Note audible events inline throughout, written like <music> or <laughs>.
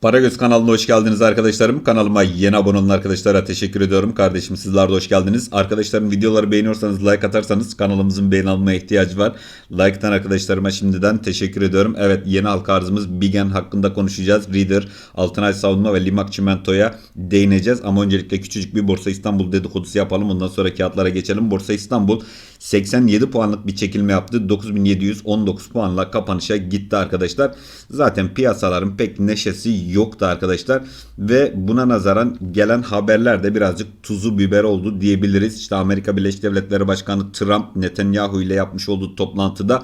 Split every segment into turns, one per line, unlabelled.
Paragöz kanalına hoş geldiniz arkadaşlarım. Kanalıma yeni abone olan arkadaşlara teşekkür ediyorum. Kardeşim sizler de hoş geldiniz. Arkadaşlarım videoları beğeniyorsanız like atarsanız kanalımızın beğeni almaya ihtiyacı var. Like atan arkadaşlarıma şimdiden teşekkür ediyorum. Evet yeni halka arzımız Bigen hakkında konuşacağız. Reader, Altınay Savunma ve Limak Çimento'ya değineceğiz. Ama öncelikle küçücük bir Borsa İstanbul dedikodusu yapalım. Ondan sonra kağıtlara geçelim. Borsa İstanbul 87 puanlık bir çekilme yaptı. 9719 puanla kapanışa gitti arkadaşlar. Zaten piyasaların pek neşesi yoktu arkadaşlar. Ve buna nazaran gelen haberler de birazcık tuzu biber oldu diyebiliriz. İşte Amerika Birleşik Devletleri Başkanı Trump Netanyahu ile yapmış olduğu toplantıda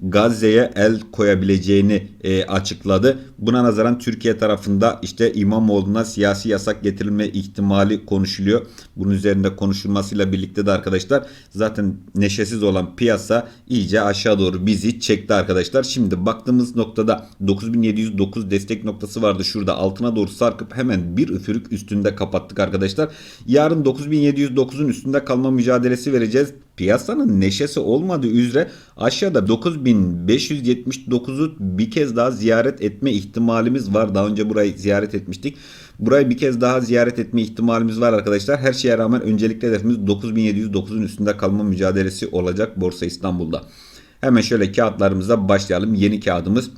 Gazze'ye el koyabileceğini e, açıkladı. Buna nazaran Türkiye tarafında işte İmamoğlu'na siyasi yasak getirilme ihtimali konuşuluyor. Bunun üzerinde konuşulmasıyla birlikte de arkadaşlar zaten neşesiz olan piyasa iyice aşağı doğru bizi çekti arkadaşlar. Şimdi baktığımız noktada 9709 destek noktası vardı şurada altına doğru sarkıp hemen bir üfürük üstünde kapattık arkadaşlar. Yarın 9709'un üstünde kalma mücadelesi vereceğiz piyasanın neşesi olmadığı üzere aşağıda 9579'u bir kez daha ziyaret etme ihtimalimiz var. Daha önce burayı ziyaret etmiştik. Burayı bir kez daha ziyaret etme ihtimalimiz var arkadaşlar. Her şeye rağmen öncelikle hedefimiz 9709'un üstünde kalma mücadelesi olacak Borsa İstanbul'da. Hemen şöyle kağıtlarımıza başlayalım. Yeni kağıdımız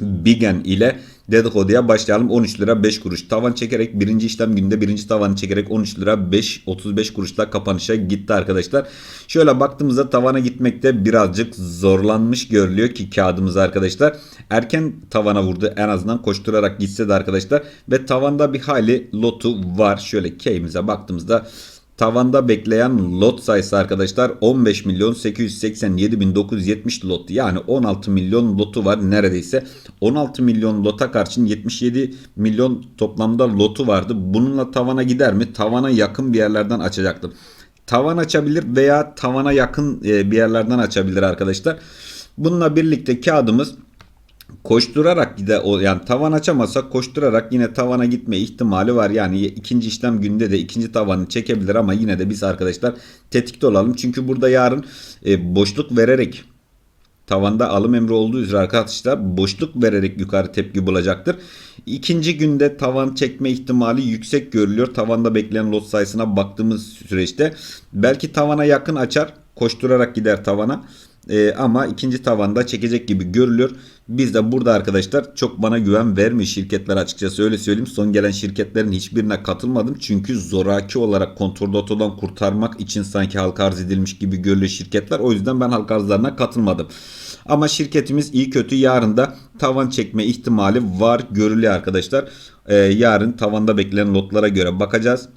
Bigen ile dedikoduya başlayalım. 13 lira 5 kuruş. Tavan çekerek birinci işlem günde birinci tavanı çekerek 13 lira 5 35 kuruşla kapanışa gitti arkadaşlar. Şöyle baktığımızda tavana gitmekte birazcık zorlanmış görülüyor ki kağıdımız arkadaşlar. Erken tavana vurdu en azından koşturarak gitse de arkadaşlar. Ve tavanda bir hali lotu var. Şöyle keyimize baktığımızda Tavanda bekleyen lot sayısı arkadaşlar 15 milyon 887 bin 970 lot. Yani 16 milyon lotu var neredeyse. 16 milyon lota karşın 77 milyon toplamda lotu vardı. Bununla tavana gider mi? Tavana yakın bir yerlerden açacaktım. Tavan açabilir veya tavana yakın e, bir yerlerden açabilir arkadaşlar. Bununla birlikte kağıdımız koşturarak gide o yani tavan açamazsa koşturarak yine tavana gitme ihtimali var. Yani ikinci işlem günde de ikinci tavanı çekebilir ama yine de biz arkadaşlar tetikte olalım. Çünkü burada yarın e, boşluk vererek tavanda alım emri olduğu üzere arkadaşlar boşluk vererek yukarı tepki bulacaktır. İkinci günde tavan çekme ihtimali yüksek görülüyor. Tavanda bekleyen lot sayısına baktığımız süreçte belki tavana yakın açar koşturarak gider tavana. Ee, ama ikinci tavanda çekecek gibi görülüyor. Biz de burada arkadaşlar çok bana güven vermiyor şirketler açıkçası öyle söyleyeyim. Son gelen şirketlerin hiçbirine katılmadım. Çünkü zoraki olarak kontrol otodan kurtarmak için sanki halka arz edilmiş gibi görülüyor şirketler. O yüzden ben halka arzlarına katılmadım. Ama şirketimiz iyi kötü yarın da tavan çekme ihtimali var görülüyor arkadaşlar. Ee, yarın tavanda beklenen lotlara göre bakacağız.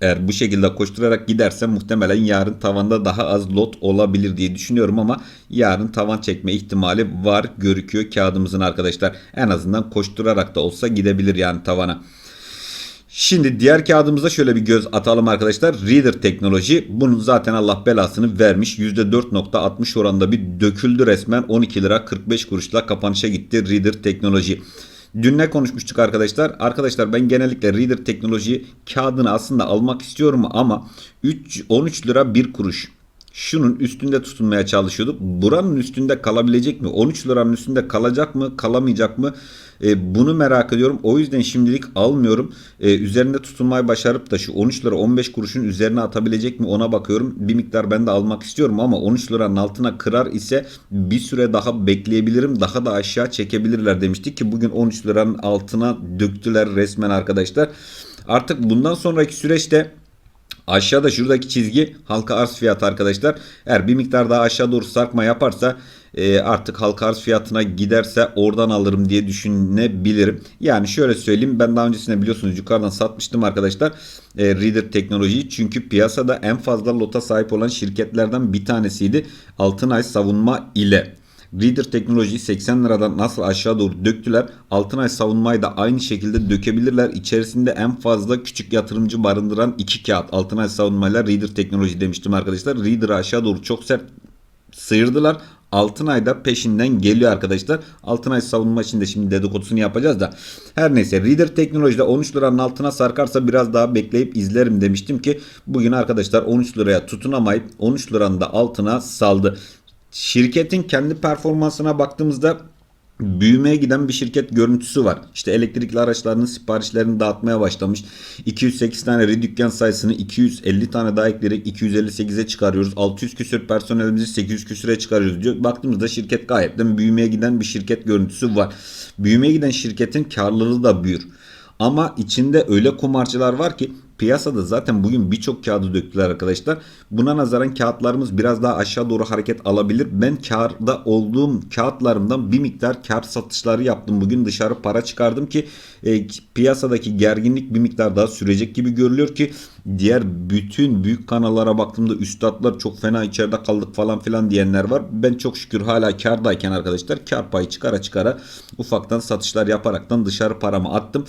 Eğer bu şekilde koşturarak giderse muhtemelen yarın tavanda daha az lot olabilir diye düşünüyorum ama yarın tavan çekme ihtimali var görüküyor kağıdımızın arkadaşlar. En azından koşturarak da olsa gidebilir yani tavana. Şimdi diğer kağıdımıza şöyle bir göz atalım arkadaşlar. Reader teknoloji bunun zaten Allah belasını vermiş. %4.60 oranında bir döküldü resmen. 12 lira 45 kuruşla kapanışa gitti Reader teknoloji. Dün ne konuşmuştuk arkadaşlar? Arkadaşlar ben genellikle Reader teknoloji kağıdını aslında almak istiyorum ama 3, 13 lira 1 kuruş. Şunun üstünde tutunmaya çalışıyorduk. Buranın üstünde kalabilecek mi? 13 liranın üstünde kalacak mı? Kalamayacak mı? E, bunu merak ediyorum. O yüzden şimdilik almıyorum. E, üzerinde tutunmayı başarıp da şu 13 lira 15 kuruşun üzerine atabilecek mi ona bakıyorum. Bir miktar ben de almak istiyorum ama 13 liranın altına kırar ise bir süre daha bekleyebilirim. Daha da aşağı çekebilirler demiştik ki bugün 13 liranın altına döktüler resmen arkadaşlar. Artık bundan sonraki süreçte Aşağıda şuradaki çizgi halka arz fiyatı arkadaşlar. Eğer bir miktar daha aşağı doğru sarkma yaparsa e, artık halka arz fiyatına giderse oradan alırım diye düşünebilirim. Yani şöyle söyleyeyim ben daha öncesinde biliyorsunuz yukarıdan satmıştım arkadaşlar e, Reader teknolojiyi. Çünkü piyasada en fazla lota sahip olan şirketlerden bir tanesiydi. Altınay savunma ile. Reader teknolojiyi 80 liradan nasıl aşağı doğru döktüler. Altınay savunmayı da aynı şekilde dökebilirler. İçerisinde en fazla küçük yatırımcı barındıran iki kağıt. Altınay savunmayla Reader teknoloji demiştim arkadaşlar. Reader'ı aşağı doğru çok sert sıyırdılar. Altınay da peşinden geliyor arkadaşlar. Altınay savunma için de şimdi dedikodusunu yapacağız da. Her neyse Reader teknolojide 13 liranın altına sarkarsa biraz daha bekleyip izlerim demiştim ki bugün arkadaşlar 13 liraya tutunamayıp 13 liranın da altına saldı. Şirketin kendi performansına baktığımızda büyümeye giden bir şirket görüntüsü var. İşte elektrikli araçlarının siparişlerini dağıtmaya başlamış. 208 tane dükkan sayısını 250 tane daha ekleyerek 258'e çıkarıyoruz. 600 küsür personelimizi 800 küsüre çıkarıyoruz diyor. Baktığımızda şirket gayet de büyümeye giden bir şirket görüntüsü var. Büyümeye giden şirketin karlılığı da büyür. Ama içinde öyle kumarcılar var ki piyasada zaten bugün birçok kağıdı döktüler arkadaşlar. Buna nazaran kağıtlarımız biraz daha aşağı doğru hareket alabilir. Ben karda olduğum kağıtlarımdan bir miktar kar satışları yaptım. Bugün dışarı para çıkardım ki e, piyasadaki gerginlik bir miktar daha sürecek gibi görülüyor ki diğer bütün büyük kanallara baktığımda üstadlar çok fena içeride kaldık falan filan diyenler var. Ben çok şükür hala kardayken arkadaşlar kar payı çıkara çıkara ufaktan satışlar yaparaktan dışarı paramı attım.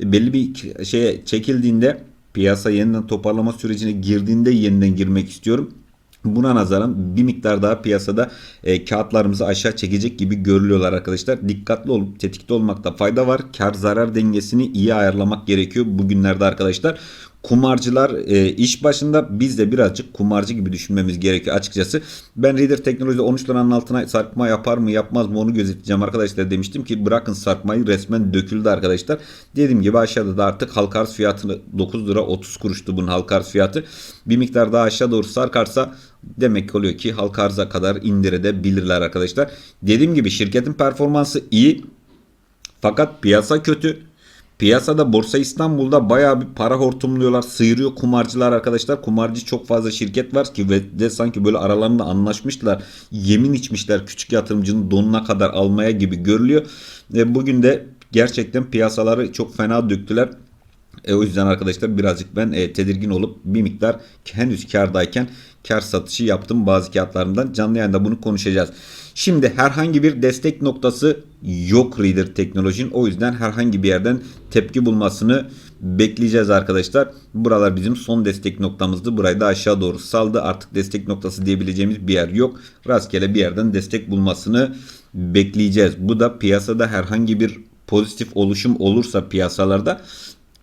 E, belli bir şeye çekildiğinde piyasa yeniden toparlama sürecine girdiğinde yeniden girmek istiyorum. Buna nazaran bir miktar daha piyasada e, kağıtlarımızı aşağı çekecek gibi görülüyorlar arkadaşlar. Dikkatli olup tetikte olmakta fayda var. Kar zarar dengesini iyi ayarlamak gerekiyor bugünlerde arkadaşlar kumarcılar e, iş başında biz de birazcık kumarcı gibi düşünmemiz gerekiyor açıkçası. Ben Reader Teknoloji'de 13 liranın altına sarkma yapar mı yapmaz mı onu gözetleyeceğim arkadaşlar demiştim ki bırakın sarkmayı resmen döküldü arkadaşlar. Dediğim gibi aşağıda da artık halka arz fiyatını 9 lira 30 kuruştu bunun halka arz fiyatı. Bir miktar daha aşağı doğru sarkarsa demek oluyor ki halka arza kadar indirebilirler arkadaşlar. Dediğim gibi şirketin performansı iyi fakat piyasa kötü. Piyasada Borsa İstanbul'da baya bir para hortumluyorlar. Sıyırıyor kumarcılar arkadaşlar. Kumarcı çok fazla şirket var ki ve de sanki böyle aralarında anlaşmışlar. Yemin içmişler küçük yatırımcının donuna kadar almaya gibi görülüyor. E, bugün de gerçekten piyasaları çok fena döktüler. E, o yüzden arkadaşlar birazcık ben e, tedirgin olup bir miktar henüz kardayken kar satışı yaptım bazı kağıtlarımdan. Canlı yayında bunu konuşacağız. Şimdi herhangi bir destek noktası yok Reader teknolojinin. O yüzden herhangi bir yerden tepki bulmasını bekleyeceğiz arkadaşlar. Buralar bizim son destek noktamızdı. Burayı da aşağı doğru saldı. Artık destek noktası diyebileceğimiz bir yer yok. Rastgele bir yerden destek bulmasını bekleyeceğiz. Bu da piyasada herhangi bir pozitif oluşum olursa piyasalarda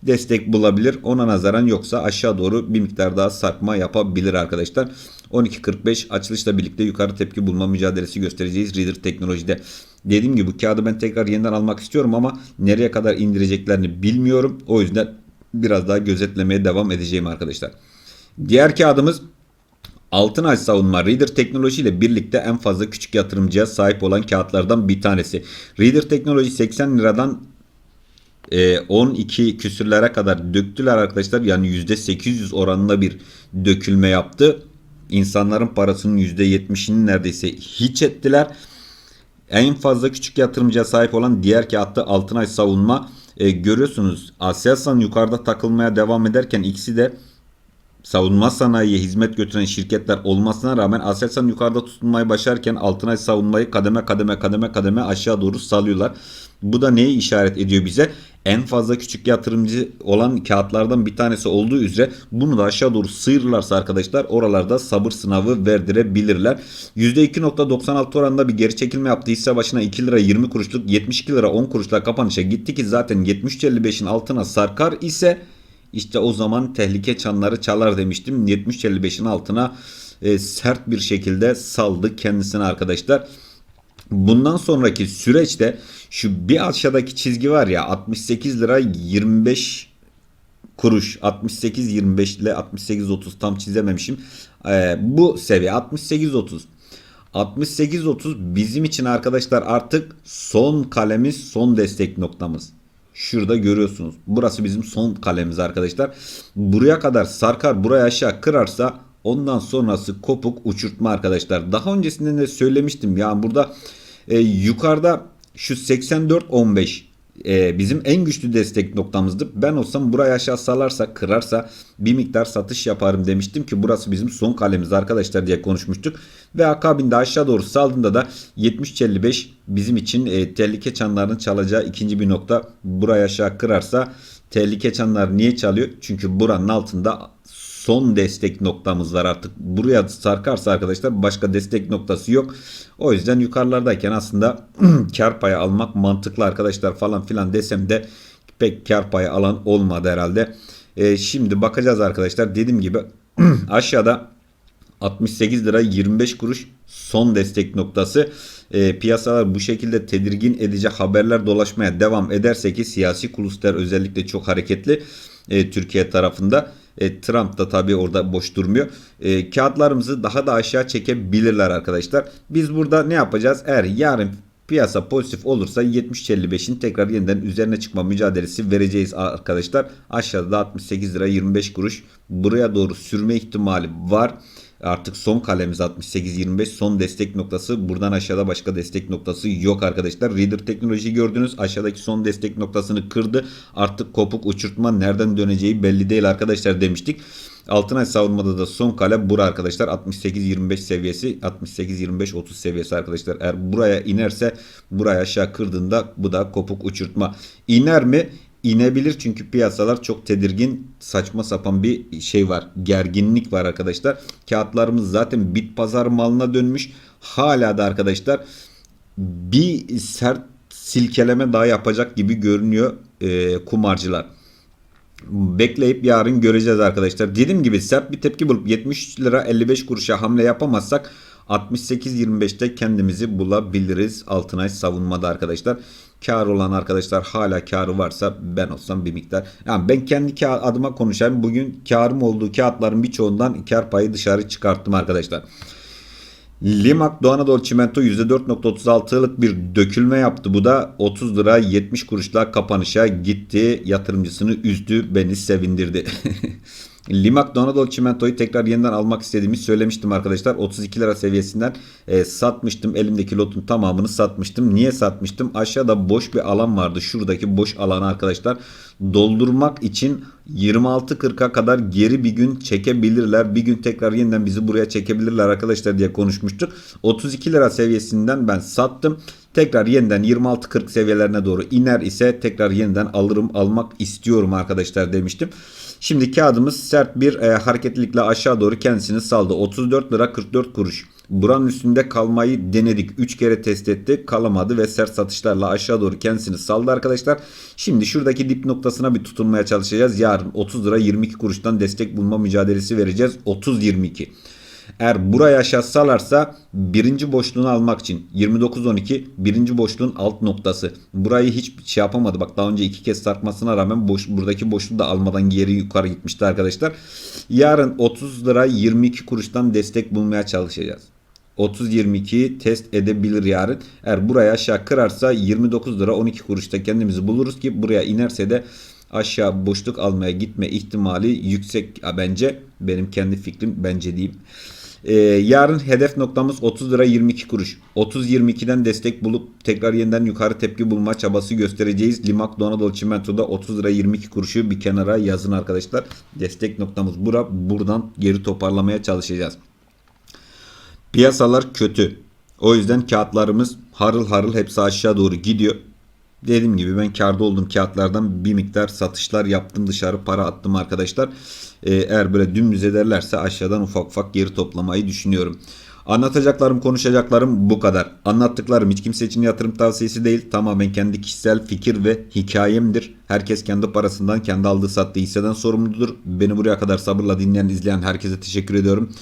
destek bulabilir. Ona nazaran yoksa aşağı doğru bir miktar daha sarkma yapabilir arkadaşlar. 12.45 açılışla birlikte yukarı tepki bulma mücadelesi göstereceğiz Reader teknolojide. Dediğim gibi bu kağıdı ben tekrar yeniden almak istiyorum ama nereye kadar indireceklerini bilmiyorum. O yüzden biraz daha gözetlemeye devam edeceğim arkadaşlar. Diğer kağıdımız Altın Ay Savunma Reader teknoloji ile birlikte en fazla küçük yatırımcıya sahip olan kağıtlardan bir tanesi. Reader teknoloji 80 liradan 12 e, küsürlere kadar döktüler arkadaşlar. Yani %800 oranında bir dökülme yaptı. İnsanların parasının %70'ini neredeyse hiç ettiler. En fazla küçük yatırımcıya sahip olan diğer kağıtta Altınay Savunma. E, görüyorsunuz Aselsan yukarıda takılmaya devam ederken ikisi de savunma sanayiye hizmet götüren şirketler olmasına rağmen Aselsan yukarıda tutunmayı başarken Altınay savunmayı kademe kademe kademe kademe aşağı doğru salıyorlar. Bu da neyi işaret ediyor bize? En fazla küçük yatırımcı olan kağıtlardan bir tanesi olduğu üzere bunu da aşağı doğru sıyırırlarsa arkadaşlar oralarda sabır sınavı verdirebilirler. %2.96 oranında bir geri çekilme yaptı. Hisse başına 2 lira 20 kuruşluk 72 lira 10 kuruşla kapanışa gitti ki zaten 73.55'in altına sarkar ise işte o zaman tehlike çanları çalar demiştim. 70.55'in altına e, sert bir şekilde saldı kendisine arkadaşlar. Bundan sonraki süreçte şu bir aşağıdaki çizgi var ya 68 lira 25 kuruş 68 25 ile 68 30 tam çizememişim. Ee, bu seviye 68 30. 68 30 bizim için arkadaşlar artık son kalemiz, son destek noktamız. Şurada görüyorsunuz. Burası bizim son kalemiz arkadaşlar. Buraya kadar sarkar, buraya aşağı kırarsa ondan sonrası kopuk uçurtma arkadaşlar. Daha öncesinde de söylemiştim. Ya burada e, yukarıda şu 84-15 e, bizim en güçlü destek noktamızdı. Ben olsam burayı aşağı salarsa kırarsa bir miktar satış yaparım demiştim ki burası bizim son kalemiz arkadaşlar diye konuşmuştuk. Ve akabinde aşağı doğru saldığında da 70-55 bizim için e, tehlike çanlarının çalacağı ikinci bir nokta. Burayı aşağı kırarsa tehlike çanlar niye çalıyor? Çünkü buranın altında son destek noktamız var artık. Buraya sarkarsa arkadaşlar başka destek noktası yok. O yüzden yukarılardayken aslında <clears throat> kar payı almak mantıklı arkadaşlar falan filan desem de pek kar payı alan olmadı herhalde. E, şimdi bakacağız arkadaşlar. Dediğim gibi <clears throat> aşağıda 68 lira 25 kuruş son destek noktası. e, piyasalar bu şekilde tedirgin edici haberler dolaşmaya devam ederse ki siyasi kulisler özellikle çok hareketli e, Türkiye tarafında. E, Trump da tabii orada boş durmuyor. E, kağıtlarımızı daha da aşağı çekebilirler arkadaşlar. Biz burada ne yapacağız? Eğer yarın piyasa pozitif olursa 70-55'in tekrar yeniden üzerine çıkma mücadelesi vereceğiz arkadaşlar. Aşağıda da 68 lira 25 kuruş buraya doğru sürme ihtimali var. Artık son kalemiz 68-25 son destek noktası. Buradan aşağıda başka destek noktası yok arkadaşlar. Reader teknoloji gördünüz. Aşağıdaki son destek noktasını kırdı. Artık kopuk uçurtma nereden döneceği belli değil arkadaşlar demiştik. Altınay savunmada da son kale bura arkadaşlar 68-25 seviyesi 68-25-30 seviyesi arkadaşlar. Eğer buraya inerse buraya aşağı kırdığında bu da kopuk uçurtma. İner mi? İnebilir çünkü piyasalar çok tedirgin saçma sapan bir şey var. Gerginlik var arkadaşlar. Kağıtlarımız zaten bit pazar malına dönmüş. Hala da arkadaşlar bir sert silkeleme daha yapacak gibi görünüyor e, kumarcılar bekleyip yarın göreceğiz arkadaşlar. Dediğim gibi sert bir tepki bulup 70 lira 55 kuruşa hamle yapamazsak 68-25'te kendimizi bulabiliriz. Altınay savunmada arkadaşlar. Kar olan arkadaşlar hala karı varsa ben olsam bir miktar. Yani ben kendi adıma konuşayım. Bugün karım olduğu kağıtların birçoğundan kar payı dışarı çıkarttım arkadaşlar. Limak Doğu Anadolu Çimento %4.36'lık bir dökülme yaptı. Bu da 30 lira 70 kuruşla kapanışa gitti. Yatırımcısını üzdü, beni sevindirdi. <laughs> Doğu Anadolu Çimento'yu tekrar yeniden almak istediğimi söylemiştim arkadaşlar. 32 lira seviyesinden e, satmıştım. Elimdeki lotun tamamını satmıştım. Niye satmıştım? Aşağıda boş bir alan vardı. Şuradaki boş alanı arkadaşlar doldurmak için 26.40'a kadar geri bir gün çekebilirler. Bir gün tekrar yeniden bizi buraya çekebilirler arkadaşlar diye konuşmuştuk. 32 lira seviyesinden ben sattım. Tekrar yeniden 26.40 seviyelerine doğru iner ise tekrar yeniden alırım almak istiyorum arkadaşlar demiştim. Şimdi kağıdımız sert bir e, hareketlilikle aşağı doğru kendisini saldı. 34 lira 44 kuruş. Buranın üstünde kalmayı denedik. 3 kere test etti. Kalamadı ve sert satışlarla aşağı doğru kendisini saldı arkadaşlar. Şimdi şuradaki dip noktasına bir tutunmaya çalışacağız. Yarın 30 lira 22 kuruştan destek bulma mücadelesi vereceğiz. 30-22. Eğer burayı aşağı salarsa birinci boşluğunu almak için 29-12 birinci boşluğun alt noktası. Burayı hiç şey yapamadı. Bak daha önce iki kez sarkmasına rağmen boş, buradaki boşluğu da almadan geri yukarı gitmişti arkadaşlar. Yarın 30 lira 22 kuruştan destek bulmaya çalışacağız. 30-22 test edebilir yarın. Eğer buraya aşağı kırarsa 29 lira 12 kuruşta kendimizi buluruz ki buraya inerse de aşağı boşluk almaya gitme ihtimali yüksek bence. Benim kendi fikrim bence diyeyim. Ee, yarın hedef noktamız 30 lira 22 kuruş. 30-22'den destek bulup tekrar yeniden yukarı tepki bulma çabası göstereceğiz. Limak Donadol Çimento'da 30 lira 22 kuruşu bir kenara yazın arkadaşlar. Destek noktamız bura. Buradan geri toparlamaya çalışacağız. Piyasalar kötü. O yüzden kağıtlarımız harıl harıl hepsi aşağı doğru gidiyor. Dediğim gibi ben karda olduğum kağıtlardan bir miktar satışlar yaptım dışarı para attım arkadaşlar. Ee, eğer böyle dümdüz ederlerse aşağıdan ufak ufak geri toplamayı düşünüyorum. Anlatacaklarım, konuşacaklarım bu kadar. Anlattıklarım hiç kimse için yatırım tavsiyesi değil. Tamamen kendi kişisel fikir ve hikayemdir. Herkes kendi parasından, kendi aldığı sattığı hisseden sorumludur. Beni buraya kadar sabırla dinleyen, izleyen herkese teşekkür ediyorum.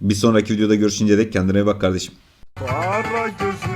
Bir sonraki videoda görüşünce dek kendine bak kardeşim.
Aman Allah